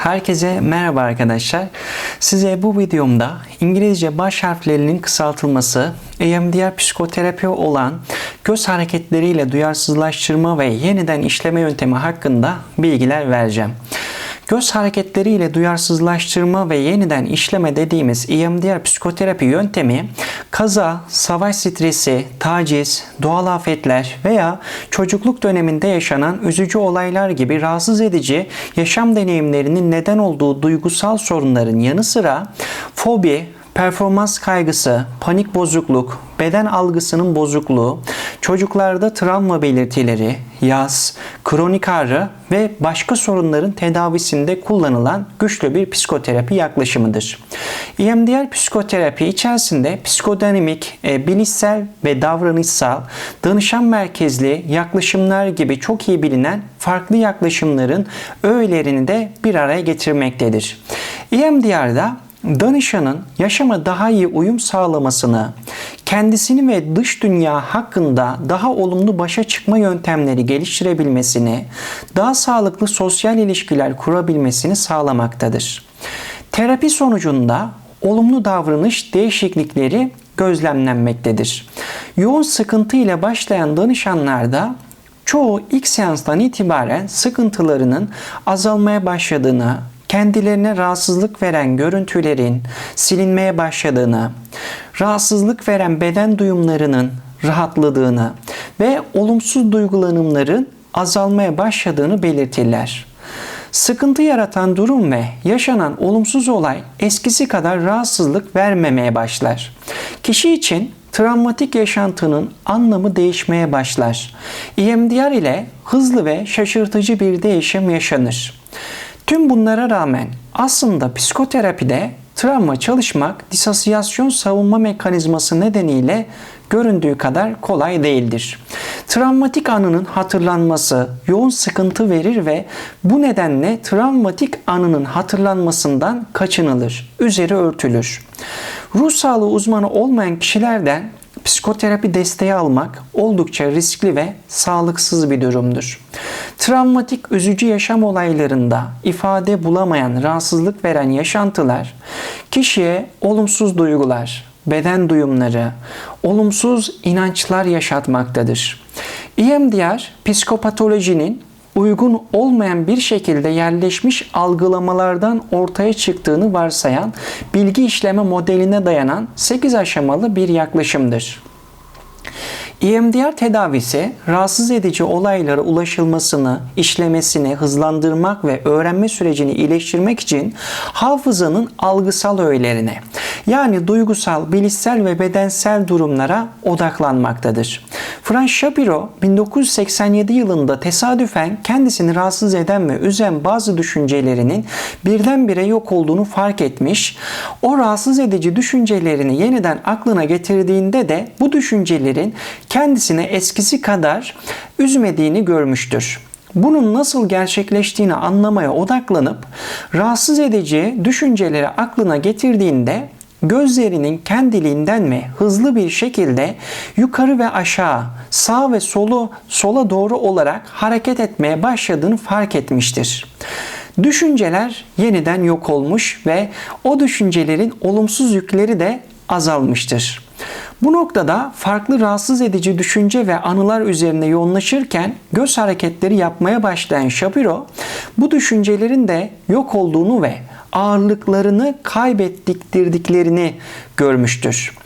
Herkese merhaba arkadaşlar. Size bu videomda İngilizce baş harflerinin kısaltılması, EMDR psikoterapi olan göz hareketleriyle duyarsızlaştırma ve yeniden işleme yöntemi hakkında bilgiler vereceğim. Göz hareketleriyle duyarsızlaştırma ve yeniden işleme dediğimiz EMDR psikoterapi yöntemi kaza, savaş stresi, taciz, doğal afetler veya çocukluk döneminde yaşanan üzücü olaylar gibi rahatsız edici yaşam deneyimlerinin neden olduğu duygusal sorunların yanı sıra fobi, performans kaygısı, panik bozukluk, beden algısının bozukluğu, çocuklarda travma belirtileri, yaz, kronik ağrı ve başka sorunların tedavisinde kullanılan güçlü bir psikoterapi yaklaşımıdır. EMDR psikoterapi içerisinde psikodinamik, e, bilişsel ve davranışsal, danışan merkezli yaklaşımlar gibi çok iyi bilinen farklı yaklaşımların öğelerini de bir araya getirmektedir. EMDR'da danışanın yaşama daha iyi uyum sağlamasını, kendisini ve dış dünya hakkında daha olumlu başa çıkma yöntemleri geliştirebilmesini, daha sağlıklı sosyal ilişkiler kurabilmesini sağlamaktadır. Terapi sonucunda olumlu davranış değişiklikleri gözlemlenmektedir. Yoğun sıkıntı ile başlayan danışanlarda çoğu ilk seanstan itibaren sıkıntılarının azalmaya başladığını, kendilerine rahatsızlık veren görüntülerin silinmeye başladığını, rahatsızlık veren beden duyumlarının rahatladığını ve olumsuz duygulanımların azalmaya başladığını belirtirler. Sıkıntı yaratan durum ve yaşanan olumsuz olay eskisi kadar rahatsızlık vermemeye başlar. Kişi için travmatik yaşantının anlamı değişmeye başlar. EMDR ile hızlı ve şaşırtıcı bir değişim yaşanır. Tüm bunlara rağmen aslında psikoterapide travma çalışmak disosiyasyon savunma mekanizması nedeniyle göründüğü kadar kolay değildir. Travmatik anının hatırlanması yoğun sıkıntı verir ve bu nedenle travmatik anının hatırlanmasından kaçınılır, üzeri örtülür. Ruh sağlığı uzmanı olmayan kişilerden psikoterapi desteği almak oldukça riskli ve sağlıksız bir durumdur. Travmatik üzücü yaşam olaylarında ifade bulamayan rahatsızlık veren yaşantılar kişiye olumsuz duygular, beden duyumları, olumsuz inançlar yaşatmaktadır. EMDR psikopatolojinin uygun olmayan bir şekilde yerleşmiş algılamalardan ortaya çıktığını varsayan bilgi işleme modeline dayanan 8 aşamalı bir yaklaşımdır. EMDR tedavisi rahatsız edici olaylara ulaşılmasını, işlemesini hızlandırmak ve öğrenme sürecini iyileştirmek için hafızanın algısal öğelerine yani duygusal, bilişsel ve bedensel durumlara odaklanmaktadır. Franz Shapiro 1987 yılında tesadüfen kendisini rahatsız eden ve üzen bazı düşüncelerinin birdenbire yok olduğunu fark etmiş. O rahatsız edici düşüncelerini yeniden aklına getirdiğinde de bu düşüncelerin kendisine eskisi kadar üzmediğini görmüştür. Bunun nasıl gerçekleştiğini anlamaya odaklanıp rahatsız edici düşünceleri aklına getirdiğinde gözlerinin kendiliğinden mi hızlı bir şekilde yukarı ve aşağı, sağ ve solu sola doğru olarak hareket etmeye başladığını fark etmiştir. Düşünceler yeniden yok olmuş ve o düşüncelerin olumsuz yükleri de azalmıştır. Bu noktada farklı rahatsız edici düşünce ve anılar üzerine yoğunlaşırken göz hareketleri yapmaya başlayan Shapiro bu düşüncelerin de yok olduğunu ve ağırlıklarını kaybettiktirdiklerini görmüştür.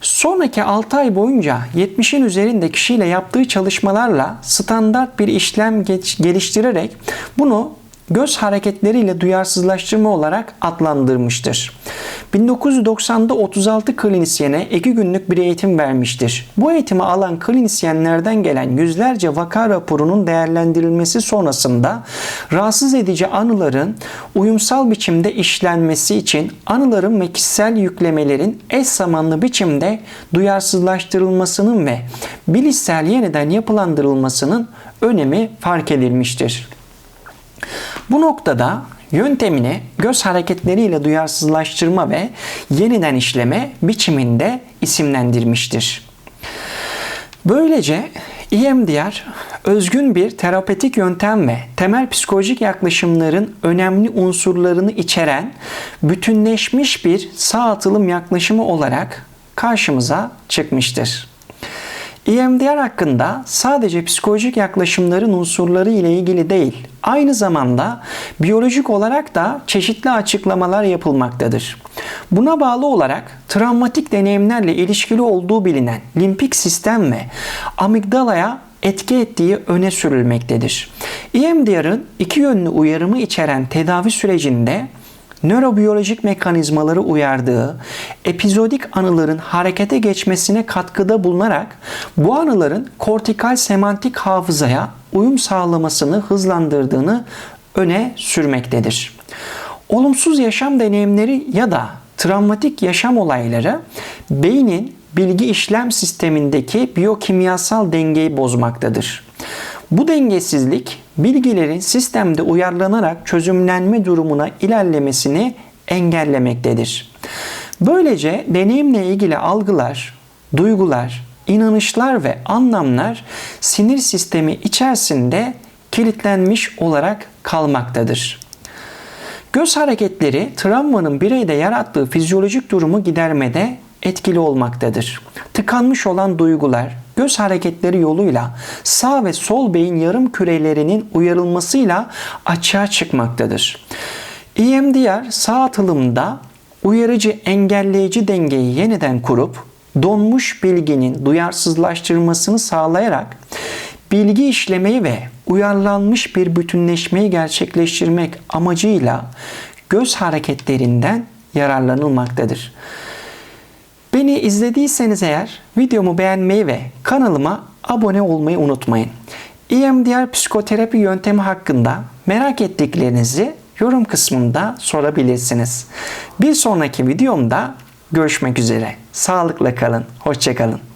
Sonraki 6 ay boyunca 70'in üzerinde kişiyle yaptığı çalışmalarla standart bir işlem geliştirerek bunu göz hareketleriyle duyarsızlaştırma olarak adlandırmıştır. 1990'da 36 klinisyene 2 günlük bir eğitim vermiştir. Bu eğitimi alan klinisyenlerden gelen yüzlerce vaka raporunun değerlendirilmesi sonrasında rahatsız edici anıların uyumsal biçimde işlenmesi için anıların ve kişisel yüklemelerin eş zamanlı biçimde duyarsızlaştırılmasının ve bilişsel yeniden yapılandırılmasının önemi fark edilmiştir. Bu noktada yöntemini göz hareketleriyle duyarsızlaştırma ve yeniden işleme biçiminde isimlendirmiştir. Böylece EMDR özgün bir terapetik yöntem ve temel psikolojik yaklaşımların önemli unsurlarını içeren bütünleşmiş bir sağ atılım yaklaşımı olarak karşımıza çıkmıştır. EMDR hakkında sadece psikolojik yaklaşımların unsurları ile ilgili değil, aynı zamanda biyolojik olarak da çeşitli açıklamalar yapılmaktadır. Buna bağlı olarak travmatik deneyimlerle ilişkili olduğu bilinen limpik sistem ve amigdalaya etki ettiği öne sürülmektedir. EMDR'ın iki yönlü uyarımı içeren tedavi sürecinde nörobiyolojik mekanizmaları uyardığı epizodik anıların harekete geçmesine katkıda bulunarak bu anıların kortikal semantik hafızaya uyum sağlamasını hızlandırdığını öne sürmektedir. Olumsuz yaşam deneyimleri ya da travmatik yaşam olayları beynin bilgi işlem sistemindeki biyokimyasal dengeyi bozmaktadır. Bu dengesizlik bilgilerin sistemde uyarlanarak çözümlenme durumuna ilerlemesini engellemektedir. Böylece deneyimle ilgili algılar, duygular, inanışlar ve anlamlar sinir sistemi içerisinde kilitlenmiş olarak kalmaktadır. Göz hareketleri travmanın bireyde yarattığı fizyolojik durumu gidermede etkili olmaktadır. Tıkanmış olan duygular göz hareketleri yoluyla sağ ve sol beyin yarım kürelerinin uyarılmasıyla açığa çıkmaktadır. EMDR sağ atılımda uyarıcı engelleyici dengeyi yeniden kurup donmuş bilginin duyarsızlaştırılmasını sağlayarak bilgi işlemeyi ve uyarlanmış bir bütünleşmeyi gerçekleştirmek amacıyla göz hareketlerinden yararlanılmaktadır. Beni izlediyseniz eğer videomu beğenmeyi ve kanalıma abone olmayı unutmayın. EMDR psikoterapi yöntemi hakkında merak ettiklerinizi yorum kısmında sorabilirsiniz. Bir sonraki videomda görüşmek üzere. Sağlıkla kalın, hoşçakalın.